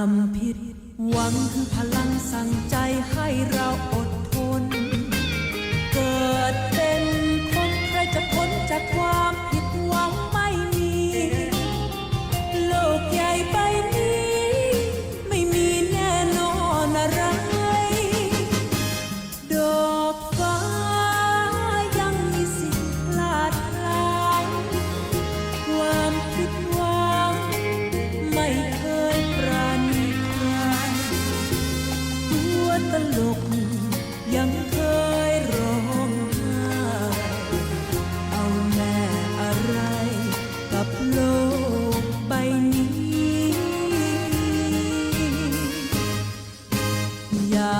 ความผิด หวังคือพลังสั่งใจให้เราอดทน เกิดเป็นคนใครจะพ้นจากความ ตลกยังเคยร้องไห้เอาแม่อะไรกับโลกใบนี้ อย่า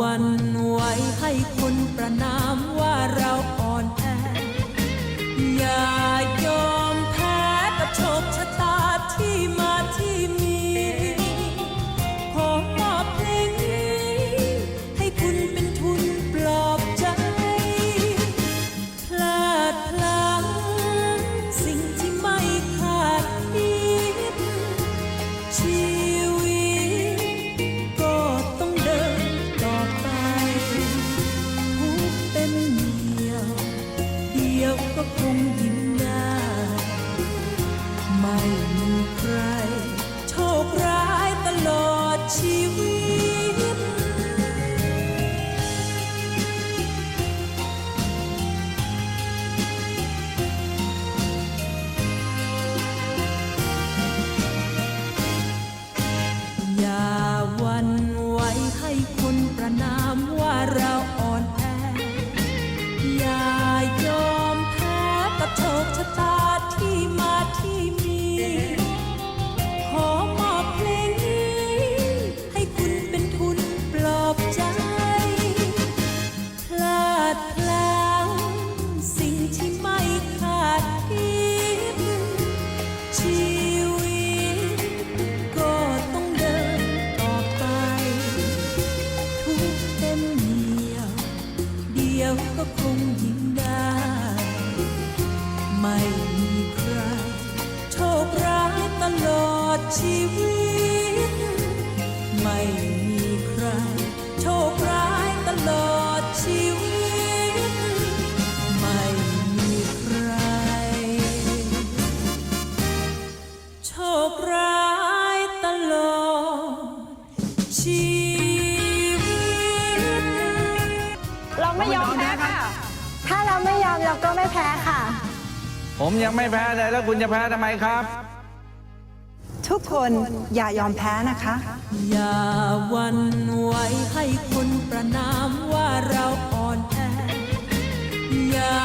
วันไหวให้คนประนาม ชีวิต ไม่มีใคร โชคร้ายตลอดชีวิต ไม่มีใคร โชคร้ายตลอดชีวิต เราไม่ยอมแพ้ค่ะ ถ้าเราไม่ยอมเราก็ไม่แพ้ค่ะ ผมยังไม่แพ้เลยแล้วคุณจะแพ้ทำไมครับ ทุกคนอย่ายอมแพ้นะคะ อย่าวันไหวให้คนประนามว่าเราอ่อนแออย่า